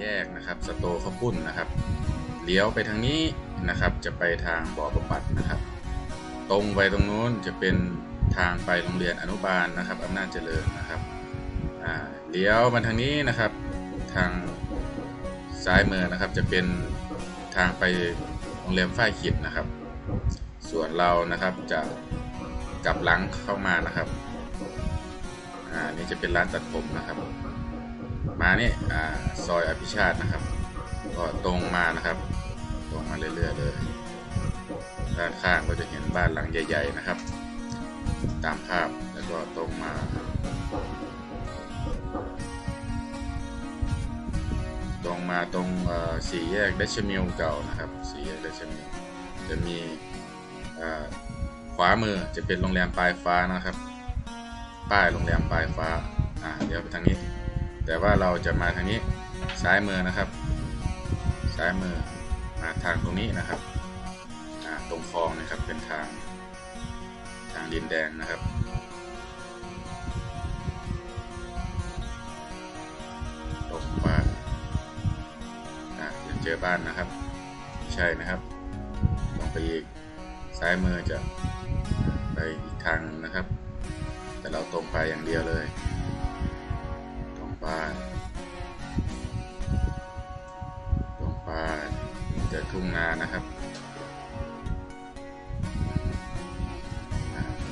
แยกนะครับสโตข้าวปุ้นนะครับเลี้ยวไปทางนี้นะครับ จะไปทางบ่อบำบัดนะครับ ตรงไปตรงนู้นจะเป็นทางไปโรงเรียนอนุบาลนะครับอำนาจเจริญนะครับเลี้ยวมาทางนี้นะครับ ทางซ้ายมือนะครับ จะเป็นทางไปโรงเรียนฝ้ายขิดนะครับ ส่วนเรานะครับจะกลับหลังเข้ามานะครับอ่านี่จะเป็นร้านตัดผมนะครับ มานี่อ่าซอยอภิชาตินะครับ ก็ตรงมานะครับ ตรงมาเรื่อยๆเลยด้านข้างก็จะเห็นบ้านหลังใหญ่ ๆนะครับ ตามภาพแล้วก็ตรงมาตรงมาตรงสี่แยกเดชมิลเก่านะครับสี่แยกเดชมิลจะมีขวามือจะเป็นโรงแรมปลายฟ้านะครับ ป้ายโรงแรมปลายฟ้าอ่าเดี๋ยวไปทางนี้ แต่ว่าเราจะมาทางนี้ซ้ายมือนะครับ ซ้ายมือมาทางตรงนี้นะครับตรงคลองนะครับเป็นทางทางดินแดงนะครับ ตรงบ้านอ่าจะเจอบ้านนะครับใช่นะครับลงไปอีกซ้ายมือจะไปอีกทางนะครับ แต่เราตรงไปอย่างเดียวเลย ไปตรงไปจอทุ่งนานะครับ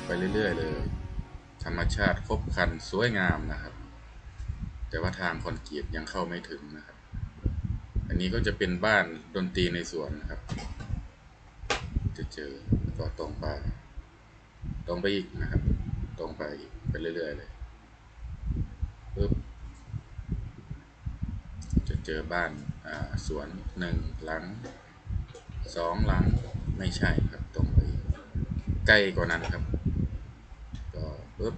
ไปเรื่อยๆเลย ธรรมชาติครบคันสวยงามนะครับ แต่ว่าทางคอนกรีตยังเข้าไม่ถึงนะครับ อันนี้ก็จะเป็นบ้านดนตรีในสวนนะครับ จะเจอก็ตรงไปตรงไปอีกนะครับ ตรงไปอีกไปเรื่อยๆเลยปึ๊บ เจอบ้านสวนหนึ่งหลังสองหลังไม่ใช่ครับตรงไปใกล้กว่านั้นครับ ก็ปึ๊บ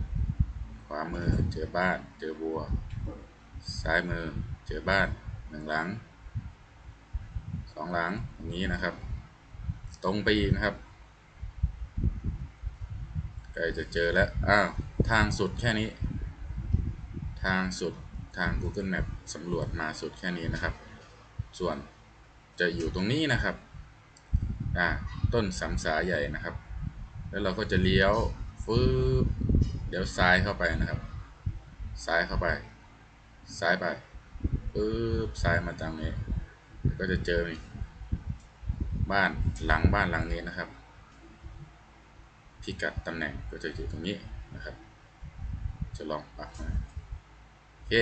ขวามือเจอบ้านเจอบัว ซ้ายมือเจอบ้านหนึ่งหลังสองหลังอย่างนี้นะครับ ตรงไปอีกนะครับใกล้จะเจอแล้วอ้าวทางสุดแค่นี้ ทางสุด ทาง Google Map สำรวจมาสุดแค่นี้นะครับ ส่วนจะอยู่ตรงนี้นะครับอ่าต้นสำสาใหญ่นะครับ แล้วเราก็จะเลี้ยวฟืบเดี๋ยวซ้ายเข้าไปนะครับ ซ้ายเข้าไป ซ้ายไปปึ๊บซ้ายมาตรงนี้ ก็จะเจอนี่บ้านหลังบ้านหลังนี้นะครับ พิกัดตำแหน่งก็จะอยู่ตรงนี้นะครับ จะลองปักมาโอเค